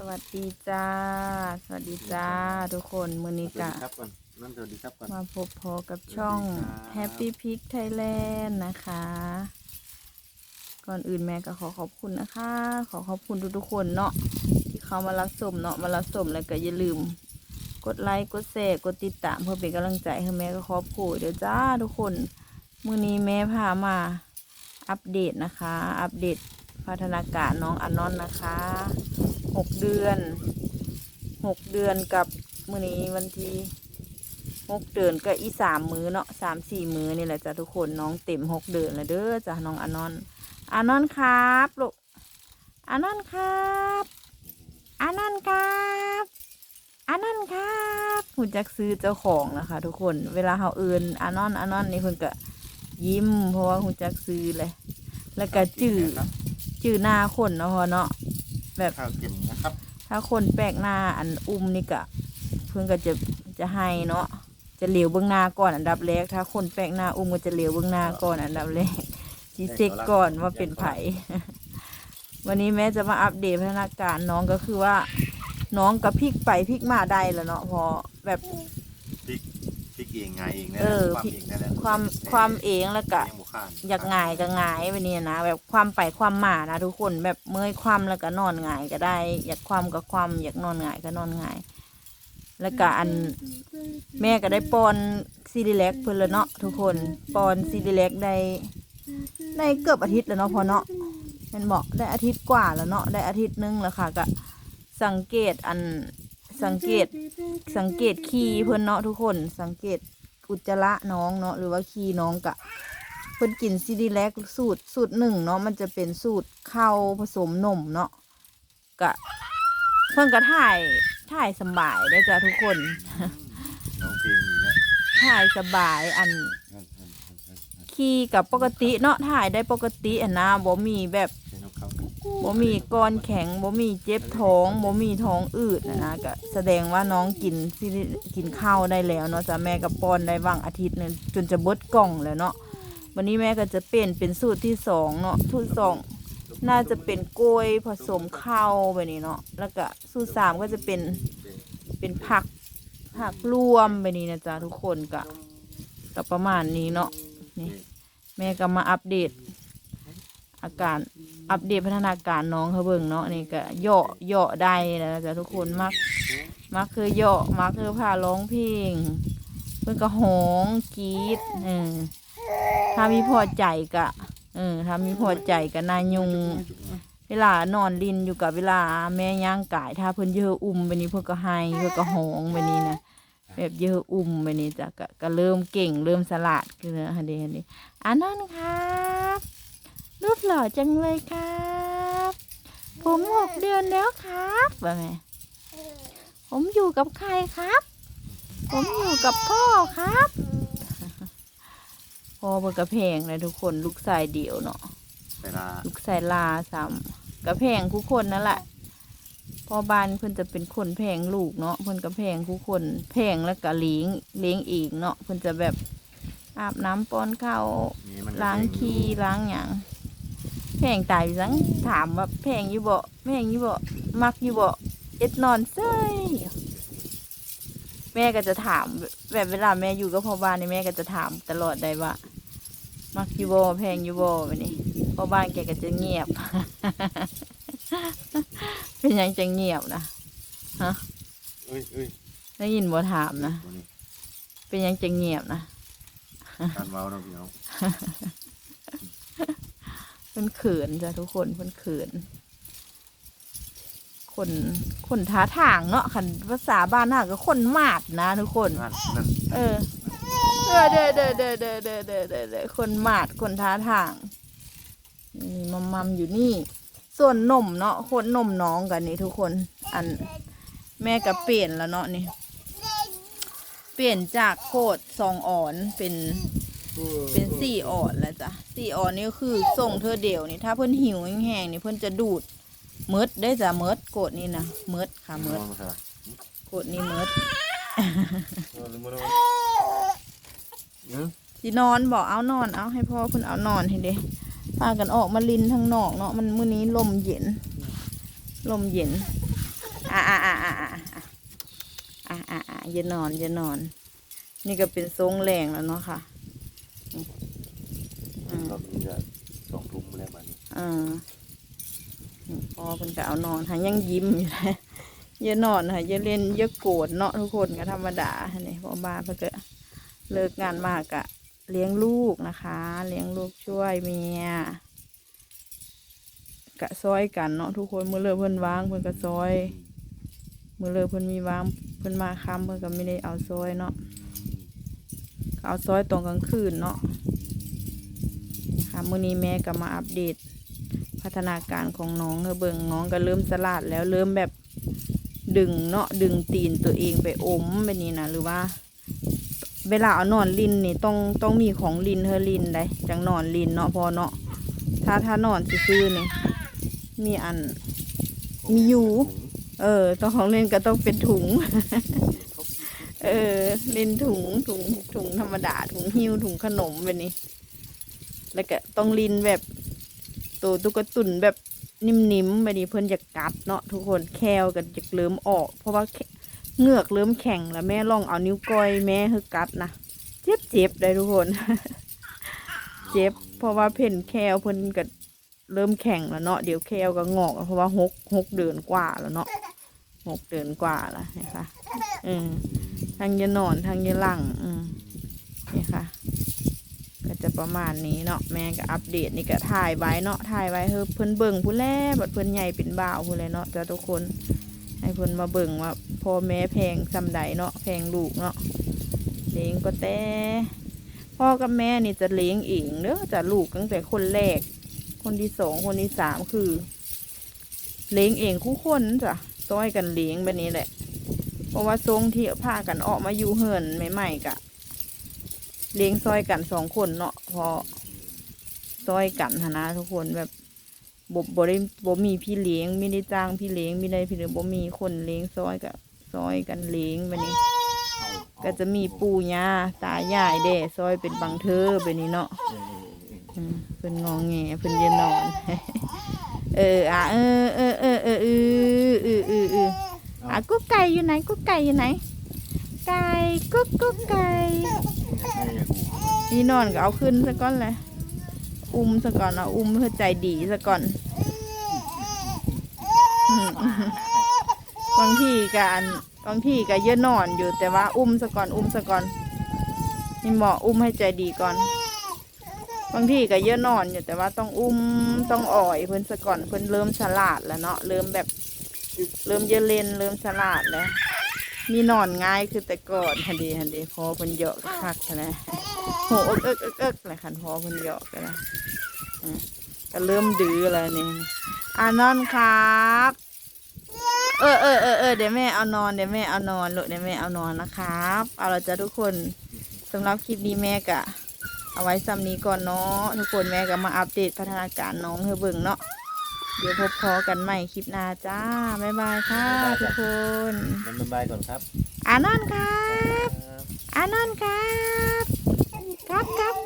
สวัสดีจ้า สวัสดีจ้า ทุกคนมือนี้สวัสกะดีครับก่อนนั่นสวัสดีครับก่อนมาพบพอกับช่องสวัสดีครับ Happy Pig Thailand นะคะ ก่อนอื่นแม่ก็ขอขอบคุณนะคะ ขอขอบคุณทุกๆคนเนาะที่เขามารับชมเนาะมารับชมแล้วก็อย่าลืม กดไลค์กดแชร์กดติดตามเพื่อเป็นกำลังใจให้แม่ก็ขอบคุณเดี๋ยวจ้าทุกคนมือนี้แม่พามาอัปเดตนะคะ อัปเดตพัฒนาการน้องอนนอนนะคะ หกเดือนหกเดือนกับมือนี้วันที่หกเดือนก็อีสามมือเนาะสามสี่มือนี่แหละจ้ะทุกคนน้องเต็มหกเดือนแล้วเด้อจ้ะน้องอนนอนอนนอนครับลูกอนนอนครับอนนอนครับอนนอนครับหุ่นจักซื้อเจ้าของนะคะ ทุกคนเวลาเขาเอินอนนอนอนนอนนี่เพิ่นก็ยิ้ม เพราะว่าหุ่นจักซื้อเลย แล้วก็จื่อครับจื่อหน้าคนเนาะพอเนาะแบบ ถ้าคนแปลกหน้าอันอุ้มนี่กะเพื่อนก็จะจะให้เนาะจะเหลียวเบื้องหน้าก่อนอันดับแรก ถ้าคนแปลกหน้าอุ้มก็จะเหลียวเบื้องหน้าก่อนอันดับแรกทีเซ็กก่อนว่าเป็นไผ่วันนี้แม่จะมาอัปเดตพัฒนาการน้องก็คือว่า น้องกับพลิกไปพลิกมาได้แล้วเนาะพอแบบ เองไงเองนะเออ ความเองนั่นแหละความความเองแล้วก็เองบุคานอยากหงายก็หงายไปเนี่ยนะแบบความไปความมานะทุกคนแบบเมื่อยความแล้วก็นอนหงายก็ได้ อยากความก็ความอยากนอนหงายก็นอนหงาย แล้วก็อันแม่ก็ได้ปอนซีดีเล็กเพิ่นแล้วเนาะทุกคนปอนซีดีเล็กได้ได้เกือบอาทิตย์แล้วเนาะพอเนาะแมันบอกได้อาทิตย์กว่าแล้วเนาะได้อาทิตย์หนึงแล้วค่ะก็สังเกตอัน สังเกตสังเกตขี้เพิ่นเนาะทุกคน สังเกตอุจจาระน้องเนาะหรือว่าขี้น้องกะ เพิ่นกินซีดีแลกสูตรสูตรหนึ่งเนาะมันจะเป็นสูตรข้าวผสมนมเนาะกะเพิ่นก็ถ่ายถ่ายสบายได้อจ้ะทุกคนอืมน้องเพลงอยู่เนี่ยถ่ายสบายอันนั่นนั่นนั่นนั่นนั่นขี้กับปกติเนาะถ่ายได้ปกติอันนะบ่มีแบบใช้นกเขา บ่มีก้อนแข็งบ่มีเจ็บท้องบ่มีท้องอืดนะนะก็แสดงว่าน้องกินซีดีกินข้าวได้แล้วเนาะจ้ะแม่กับป้อนได้ว่างอาทิตย์หนึงจนจะเบิดกล่องแล้วเนาะวันนี้แม่ก็จะเปลี่ยนเป็นสูตรที่สองเนาะสูตรสองน่าจะเป็นกล้วยผสมข้าวแบบนี้เนาะแล้วก็สูตรสามก็จะเป็นเป็นผักผักรวมแบบนี้นะจ๊ะทุกคนก็ก็ประมาณนี้เนาะนี่แม่ก็มาอัปเดตอาการ อัปเดตพัฒนาการน้องเขาเบิ่งเนาะนี่ก็เหยาะเหยาะได้แล้วนะจ๊ะทุกคนมักมักคือเหยาะมักคือพาร้องเพลงเพิ่นก็ห้องกรีดเออถ้ามีพอใจกะเออถ้ามีพอใจก็นายุงเวลานอนลินอยู่กับเวลาแม่ย่างกาย ถ้าเพิ่นเยอะอุ้มไปนี้เพิ่นก็ให้เพิ่นก็หองไปนี้นะแบบเยอะอุ้มไปนี้จ้ะก็เริ่มเก่งเริ่มสลัดคือเนอะฮันเดฮันเดอันนั้นครับ รูปหล่อจังเลยครับ ผมหกเดือนแล้วครับว่าไงผมอยู่กับใครครับ ผมอยู่กับพ่อครับพ่อเพิ่นกระเพงเลยทุกคนลูกชายเดียวเนาะเวลาลูกสายลาซ้ำกระแพงคู่คนนั่นแหละพอบ้านเพิ่นจะเป็นคนแพงลูกเนาะเพิ่นกระแพงคู่คนแพงแล้วก็เลี้ยงเลี้ยงเองเนาะเพิ่นจะแบบอาบน้ำป้อนข้าวนี่มันล้างขี้ล้างหยัง แพงตายอยู่สังถามว่าแพงอยู่บ่แพงอยู่บ่มักอยู่บ่เอ็ดนอนเซ้ยแม่ก็จะถาม แบบเวลาแม่อยู่กับพ่อบ้านนี่แม่ก็จะถามตลอดได้ว่า มักอยู่บ่แพงอยู่บ่แบบนี้พ่อบ้านแกก็จะเงียบ เป็นหยังจะเงียบนะเอ้ยเอ้ยได้ยินบ่ถามนะตัวนี้เป็นหยังจะเงียบนะการเว้าเราะพี่น้องเพิ่นเขินจ้ะทุกคนเพิ่นเขินคนคนท้าทางเนาะคันภาษาบ้านน่าก็คนมาดนะทุกคน นั่นนั่นเออเออเด้อเด้อเด้อเด้อเด้อเด้อเด้อเด้อคนมาดคนท้าทางนี่มัมมัมอยู่นี่ ส่วนนมเนาะคนนมน้องกันนี่ทุกคน อันแม่ก็เปลี่ยนแล้วเนาะนี่ เปลี่ยนจากโคดสองอ่อนเป็น เป็นสี่อ่อนแล้วจ้ะสี่อ่อนนี่ก็คือส่งเธอเดียวนี่ถ้าเพิ่นหิวแห้งๆนี่เพิ่นจะดูดเมิดได้จ้ะเมิดโกดนี่นะเมิดค่ะเมิดนอนมาค่ะโกดนี่เมิดนอนหรือไม่นอนเนอะสินอนบอกเอานอนเอาให้พ่อเพิ่นเอานอนให้เด้พากันออกมาลินทางนอกเนาะมันมื้อนี้ลมเย็น ลมเย็นอะอะอะอะอะอะอะอะอย่านอนอย่านอน นี่ก็เป็นทรงแรงแล้วเนาะค่ะนี่อืม รอบนี้ก็สองทุ่มแล้วบัดนี้เออนี่พอเพิ่นก็เอานอนหายังยิ้มอยู่เลยอย่านอนค่ะอย่าเล่นอย่าโกรธเนาะทุกคนก็ธรรมดาเนี่ยพอบ้านเพิ่นก็เลิกงานมากกะเลี้ยงลูกนะคะ เลี้ยงลูกช่วยเมียกะซอยกันเนาะทุกคนมือเลิกเพิ่นวางเพิ่นก็ซอยมือเลิกเพิ่นมีวางเพิ่นมาค้ำเพิ่นก็ไม่ได้เอาซอยเนาะ เอาซอยตอนกลางคืนเนาะค่ะมื้อนี้แม่ก็มาอัปเดต พัฒนาการของน้องเธอเบิ่งน้องก็เริ่มสลาดแล้วเริ่มแบบดึงเนาะดึงตีนตัวเองไปอมแบบนี้นะหรือว่า เวลาเอานอนลินนี่ต้องต้องมีของลินเธอลินได้จังนอนลินเนาะพอเนาะถ้าถ้านอนซื่อๆนี่มีอันมีอยู่ เออต้องของเล่นก็ต้องเป็นถุง เออเล่นถุงถุงถุงธรรมดา ถุงหิ้วถุงขนมแบบนี้ แล้วก็ต้องลินแบบตัวตุ๊กตุนแบบนิ่มๆแบบนี้เพิ่อนจะกัดเนาะทุกคนแควกันจะเริ่มออก เพราะว่าเหงือกเริ่มแข็งแล้วแม่ลองเอานิ้วก้อยแม่ให้กัดนะเจ็บเจ็บได้ทุกคน เจ็บ เพราะว่าเพ่นแควเพิ่อนก็เริ่มแข็งแล้วเนาะเดี๋ยวแควก็งอก เพราะว่าหกหกเดือนกว่าแล้วเนาะหกเดือนกว่าแล้วนะคะอืม ทางยานอนทางยาหลังอืมนี่ค่ะ ก็จะประมาณนี้เนาะแม่ก็อัปเดตนี่ก็ถ่ายไว้เนาะถ่ายไว้เฮ้เพิ่นเบิ่งผู้แล่บัดเพิ่นใหญ่เป็นบ่าวผู้เลยเนาะจ้าทุกคน ให้เพิ่นมาเบิ่งว่าพ่อแม่แพงซำใดเนาะแพงลูกเนาะเลี้ยงก็แต่พ่อกับแม่นี่จะเลี้ยงเองเด้อจะลูกตั้งแต่คนแรก คนที่สองคนที่สามคือ เลี้ยงเองคู่คนจ้ะต้อยกันเลี้ยงแบบนี้แหละ พราะว่าทรงที่ผ้ากันออกมาอยู่เหินใหม่ๆกะเลี้ยงซอยกันสองคนเนาะพอซอยกันหนะทุกคนแบบบบริบมีพี่เลี้ยงไม่ได้จ้างพี่เลี้ยงไม่ได้พี่เลี้ยงบ่มีคนเลี้ยงซอยกับซอยกันเลี้ยงแบบนี้ ก็จะมีปู่ย่าตายายเด้ซอยเป็นบังเธอแบบนี้เนาะเพิ่นงองแงเพิ่นเย็นนอน เอออะเออเออเออเออเออเออ กุ๊กไก่อยู่ไหน กุ๊กไก่อยู่ไหน ไก่กุ๊กกุ๊กไก่นี่นอนก็เอาขึ้นซะก่อนเลยอุ้มซะก่อนเอาอุ้มเพื่อใจดีซะก่อนบางทีการบางทีก็เยอะนอนอยู่แต่ว่าอุ้มซะก่อนอุ้มซะก่อนนี่หมออุ้มให้ใจดีก่อน บางทีก็เยอะนอนอยู่แต่ว่าต้องอุ้มต้องอ่อยเพิ่นซะก่อนเพิ่นเริ่มฉลาดแล้วเนาะเริ่มแบบ เริ่มเยอะเล่นเริ่มฉลาดแล้ว มีนอนง่ายคือแต่ก่อนฮันดีฮันดีพอเพิ่นเยอะคักนะโหเอิกเอิกเอิกเอิกเลยคันพอเพิ่นเยอะกันนะก็เริ่มดื้อแล้วนี่อ่านอนครับเออเออเออเออเดี๋ยวแม่เอานอนเดี๋ยวแม่เอานอนลูกเดี๋ยวแม่เอานอนนะครับ เอาละจ้ะทุกคนสำหรับคลิปนี้แม่กะ เอาไว้ซ้ำนี้ก่อนเนาะทุกคนแม่ก็มาอัปเดตพัฒนาการน้องให้เบิ่งเนาะ เดี๋ยวพบพอกันใหม่คลิปหน้าจ้า บ๊ายบายค่ะทุกคนมันบายก่อนครับอ่านอนครับอ่านอนครับ ครับครับครับ